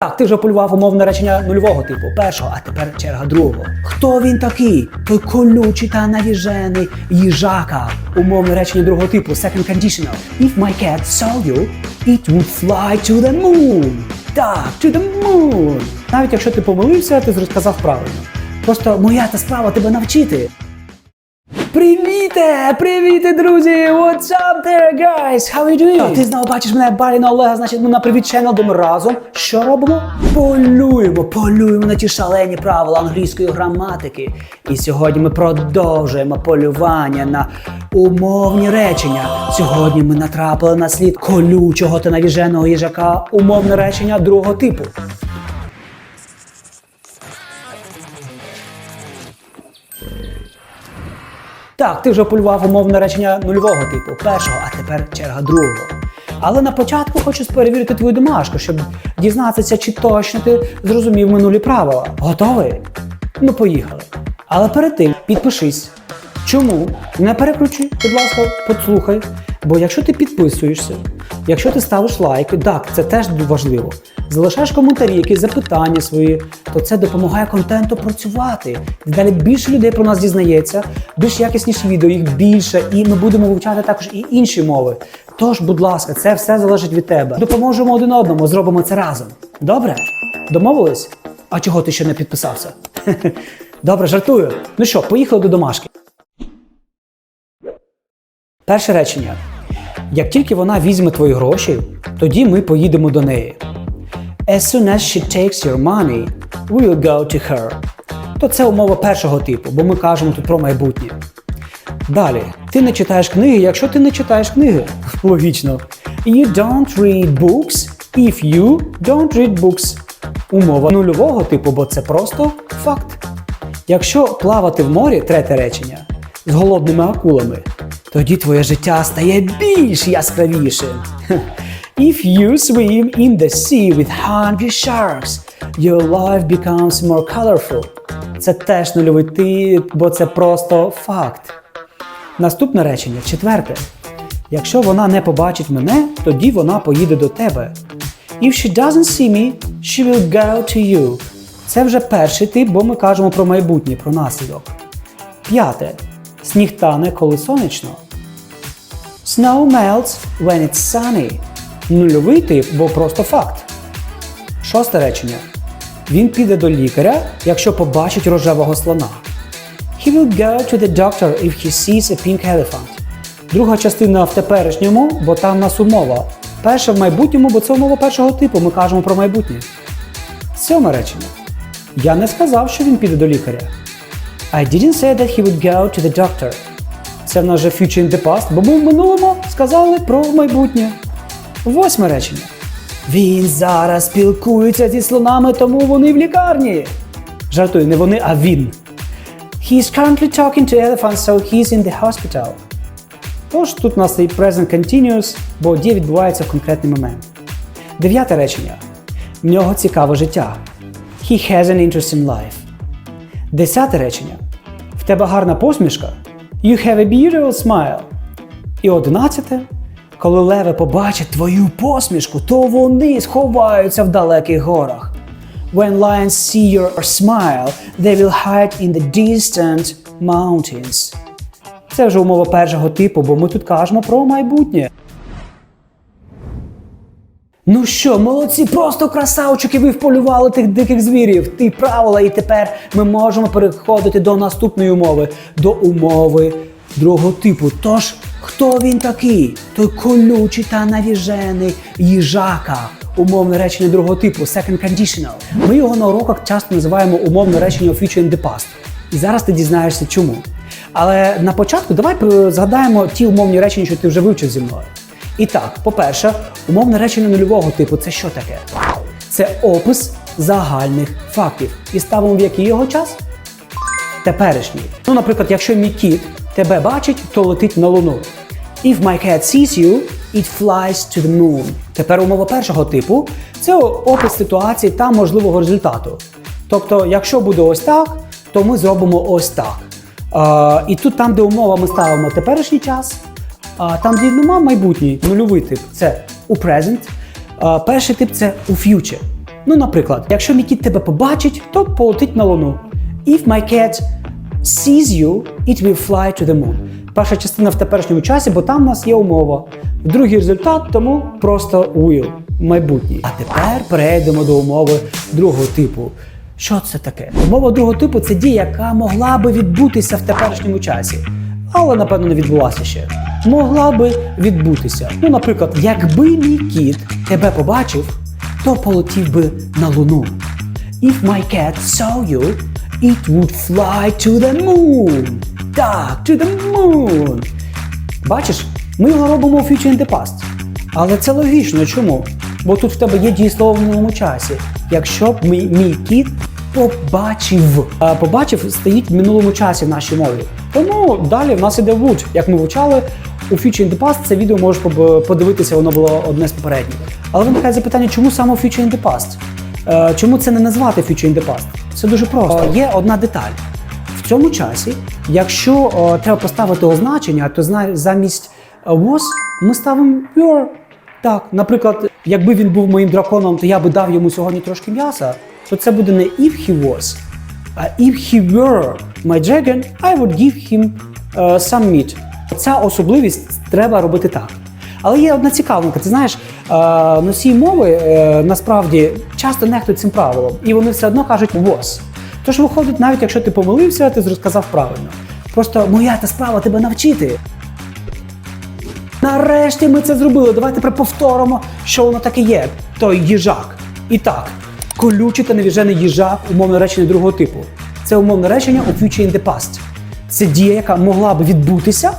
Так, ти вже полював умовне речення нульового типу, першого, а тепер черга другого. Хто він такий? Той колючий та навіжений їжака. Умовне речення другого типу, second conditional. If my cat saw you, it would fly to the moon. Так, to the moon. Навіть якщо ти помилився, ти сказав правильно. Просто моя та справа тебе навчити. Привіте! Привіте, друзі! What's up there, guys? How you doing? Ти знову бачиш мене Баріна Олега, значить ми на привіт ченел, де ми разом. Що робимо? Полюємо, полюємо на ті шалені правила англійської граматики. І сьогодні ми продовжуємо полювання на умовні речення. Сьогодні ми натрапили на слід колючого та навіженого їжака умовне речення другого типу. Так, ти вже полював умовне речення нульового типу, першого, а тепер черга другого. Але на початку хочу перевірити твою домашку, щоб дізнатися, чи точно ти зрозумів минулі правила. Готовий? Ну, поїхали. Але перед тим підпишись. Чому? Не переключи, будь ласка, послухай. Бо якщо ти підписуєшся, якщо ти ставиш лайк, так, це теж важливо. Залишаєш коментарі, якісь запитання свої, то це допомагає контенту працювати. Далі більше людей про нас дізнається, більш якісніші відео, їх більше, і ми будемо вивчати також і інші мови. Тож, будь ласка, це все залежить від тебе. Допоможемо один одному, зробимо це разом. Добре? Домовились? А чого ти ще не підписався? Добре, жартую. Ну що, поїхали до домашки. Перше речення. Як тільки вона візьме твої гроші, тоді ми поїдемо до неї. As soon as she takes your money, we'll go to her. То це умова першого типу, бо ми кажемо тут про майбутнє. Далі, ти не читаєш книги, якщо ти не читаєш книги. Логічно. You don't read books if you don't read books. Умова нульового типу, бо це просто факт. Якщо плавати в морі, третє речення, з голодними акулами, тоді твоє життя стає більш яскравішим. If you swim in the sea with hungry sharks, your life becomes more colorful. Це теж нульовий тип, бо це просто факт. Наступне речення, четверте. Якщо вона не побачить мене, тоді вона поїде до тебе. If she doesn't see me, she will go to you. Це вже перший тип, бо ми кажемо про майбутнє, про наслідок. П'яте. Сніг тане, коли сонячно. Snow melts when it's sunny. Нульовий тип, бо просто факт. Шосте речення. Він піде до лікаря, якщо побачить рожевого слона. He will go to the doctor if he sees a pink elephant. Друга частина в теперішньому, бо там нас умова. Перша в майбутньому, бо це умова першого типу, ми кажемо про майбутнє. Сьоме речення. Я не сказав, що він піде до лікаря. I didn't say that he would go to the doctor. Це в нас же future in the past, бо ми в минулому сказали про майбутнє. Восьме речення. Він зараз спілкується зі слонами, тому вони в лікарні. Жартую, не вони, а він. He's currently talking to elephants, so he's in the hospital. Тож тут у нас і present continuous, бо дія відбувається в конкретний момент. Дев'яте речення. В нього цікаве життя. He has an interesting life. Десяте речення. В тебе гарна посмішка. You have a beautiful smile. І одинадцяте. Коли леви побачать твою посмішку, то вони сховаються в далеких горах. When lions see your smile, they will hide in the distant mountains. Це вже умова першого типу, бо ми тут кажемо про майбутнє. Ну що, молодці, просто красавчики, ви вполювали тих диких звірів, ті правила, і тепер ми можемо переходити до наступної умови, до умови другого типу. Тож, хто він такий? Той колючий та навіжений їжака. Умовне речення другого типу, second conditional. Ми його на уроках часто називаємо умовне речення future in the past. І зараз ти дізнаєшся чому. Але на початку давай е, згадаємо ті умовні речення, що ти вже вивчив зі мною. І так, по-перше, умовне речення нульового типу це що таке? Це опис загальних фактів. І ставимо в який його час? Теперішній. Ну, наприклад, якщо мій кіт тебе бачить, то летить на луну. If my cat sees you, it flies to the moon. Тепер умова першого типу це опис ситуації та можливого результату. Тобто, якщо буде ось так, то ми зробимо ось так. А, і тут, там, де умова, ми ставимо теперішній час, там, де нема майбутній, нульовий тип це у present. Перший тип це у future. Ну, наприклад, якщо мій кіт тебе побачить, то полетить на луну. If my cat sees you, it will fly to the moon. Перша частина в теперішньому часі, бо там у нас є умова. Другий результат, тому просто will, майбутній. А тепер перейдемо до умови другого типу. Що це таке? Умова другого типу це дія, яка могла би відбутися в теперішньому часі, але напевно не відбулася ще. Могла би відбутися. Ну, наприклад, якби мій кіт тебе побачив, то полетів би на луну. If my cat saw you, it would fly to the moon. Так, to the moon. Бачиш, ми його робимо у future in the past. Але це логічно. Чому? Бо тут в тебе є дієслово в минулому часі. Якщо б мій, мій кіт побачив. Побачив стоїть в минулому часі в нашій мові. Тому далі в нас іде would. Як ми вивчали у Future in the Past, це відео можеш подивитися, воно було одне з попередніх. Але виникає запитання, чому саме Future in the Past? Е, Чому це не назвати Future in the Past? Це дуже просто. Е, Є одна деталь. В цьому часі, якщо о, треба поставити означення, то замість е, was ми ставимо were. Так, наприклад, якби він був моїм драконом, то я би дав йому сьогодні трошки м'яса, то це буде не if he was, а if he were my dragon, I would give him е, some meat. Ця особливість треба робити так. Але є одна цікавинка. Ти знаєш, е, носії мови е, насправді часто нехтують цим правилом, і вони все одно кажуть was. Тож виходить, навіть якщо ти помилився, ти розказав правильно. Просто моя та справа тебе навчити. Нарешті ми це зробили. Давайте повторимо, що воно таке є. Той їжак. І так, колючий та невіжений їжак умовне речення другого типу. Це умовне речення у future in the past. Це дія, яка могла б відбутися е,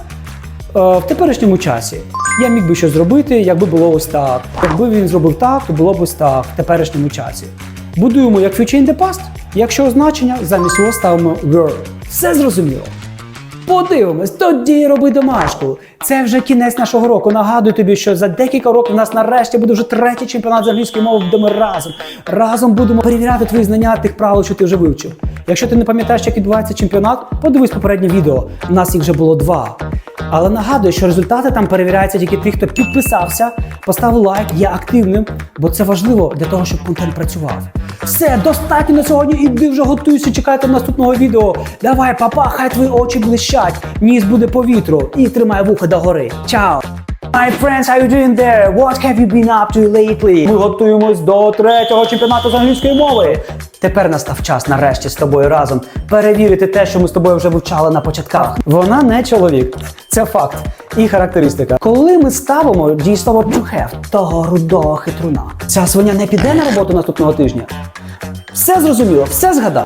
в теперішньому часі. Я міг би щось зробити, якби було ось так. Якби він зробив так, то було б ось так в теперішньому часі. Будуємо як future in the past, якщо означення замість was ставимо were. Все зрозуміло. Подивимось, тоді роби домашку. Це вже кінець нашого року. Нагадую тобі, що за декілька років у нас нарешті буде вже третій чемпіонат з англійської мови, де ми разом. Разом будемо перевіряти твої знання тих правил, що ти вже вивчив. Якщо ти не пам'ятаєш, як відбувається чемпіонат, подивись попереднє відео. У нас їх вже було два. Але нагадую, що результати там перевіряються тільки ті, хто підписався, поставив лайк, є активним, бо це важливо для того, щоб контент працював. Все, достатньо на сьогодні. Іди вже готуйся, чекайте наступного відео. Давай, папа, хай твої очі блищать, ніс буде по вітру і тримай вуха догори. Чао! My friends, how you doing there? What have you been up to lately? Ми готуємось до третього чемпіонату з англійської мови. Тепер настав час нарешті з тобою разом перевірити те, що ми з тобою вже вивчали на початках. Вона не чоловік, це факт і характеристика. Коли ми ставимо дійство to have, того рудого хитруна, ця свиня не піде на роботу наступного тижня. Все зрозуміло, все згадав.